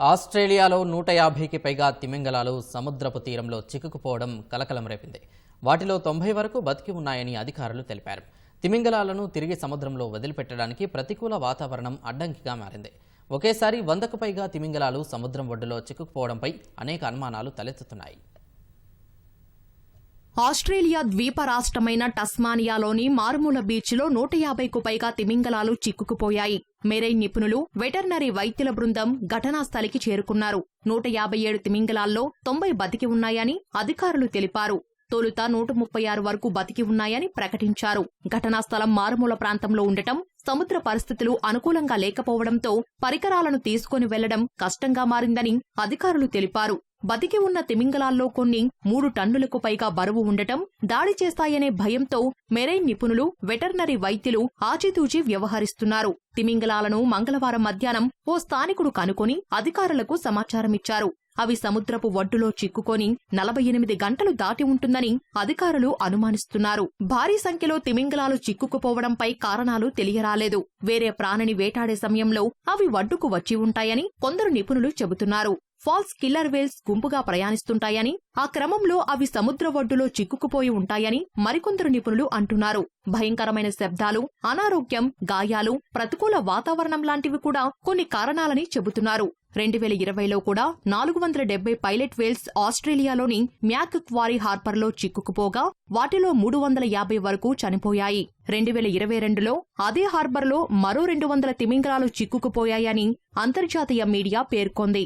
ఆస్ట్రేలియాలో నూట యాభైకి పైగా తిమింగలాలు సముద్రపు తీరంలో చిక్కుకుపోవడం కలకలం రేపింది. వాటిలో తొంభై వరకు బతికి ఉన్నాయని అధికారులు తెలిపారు. తిమింగలాలను తిరిగి సముద్రంలో వదిలిపెట్టడానికి ప్రతికూల వాతావరణం అడ్డంకిగా మారింది. ఒకేసారి వందకు పైగా తిమింగలాలు సముద్రం ఒడ్డులో చిక్కుకుపోవడంపై అనేక అనుమానాలు తలెత్తుతున్నాయి. ఆస్ట్రేలియా ద్వీప రాష్ట్రమైన టస్మానియాలోని మారుమూల బీచ్లో నూట యాభైకు పైగా తిమింగలాలు చిక్కుకుపోయాయి. మెరైన్ నిపుణులు వెటర్నరీ వైద్యుల బృందం ఘటనా స్థలికి చేరుకున్నారు. నూట యాభై ఏడు తిమింగలాల్లో తొంభై బతికి ఉన్నాయని అధికారులు తెలిపారు. తొలుత నూట ముప్పై ఆరు వరకు బతికి ఉన్నాయని ప్రకటించారు. ఘటనా స్థలం మారుమూల ప్రాంతంలో ఉండటం సముద్ర పరిస్థితులు అనుకూలంగా లేకపోవడంతో పరికరాలను తీసుకుని వెళ్ళడం కష్టంగా మారిందని అధికారులు తెలిపారు. బతికి ఉన్న తిమింగలాల్లో కొన్ని మూడు టన్నులకు పైగా బరువు ఉండటం దాడి చేస్తాయనే భయంతో మెరైన్ నిపుణులు వెటర్నరీ వైద్యులు ఆచితూచి వ్యవహరిస్తున్నారు. తిమింగలాలను మంగళవారం మధ్యాహ్నం ఓ స్థానికుడు కనుకొని అధికారులకు సమాచారమిచ్చారు. అవి సముద్రపు ఒడ్డులో చిక్కుకొని నలభై ఎనిమిది గంటలు దాటి ఉంటుందని అధికారులు అనుమానిస్తున్నారు. భారీ సంఖ్యలో తిమింగలాలు చిక్కుకుపోవడంపై కారణాలు తెలియరాలేదు. వేరే ప్రాణిని వేటాడే సమయంలో అవి ఒడ్డుకు వచ్చి ఉంటాయని కొందరు నిపుణులు చెబుతున్నారు. ఫాల్స్ కిల్లర్ వేల్స్ గుంపుగా ప్రయాణిస్తుంటాయని ఆ క్రమంలో అవి సముద్ర ఒడ్డులో చిక్కుకుపోయి ఉంటాయని మరికొందరు నిపుణులు అంటున్నారు. భయంకరమైన శబ్దాలు అనారోగ్యం గాయాలు ప్రతికూల వాతావరణం లాంటివి కూడా కొన్ని కారణాలని చెబుతున్నారు. రెండు వేల ఇరవైలో కూడా నాలుగు వందల డెబ్బై పైలట్ వేల్స్ ఆస్ట్రేలియాలోని మ్యాక్ క్వారీ హార్బర్లో చిక్కుకుపోగా వాటిలో మూడు వందల యాభై వరకు చనిపోయాయి. రెండు వేల ఇరవై రెండులో అదే హార్బర్లో మరో రెండు వందల తిమింగలాలు చిక్కుకుపోయాయని అంతర్జాతీయ మీడియా పేర్కొంది.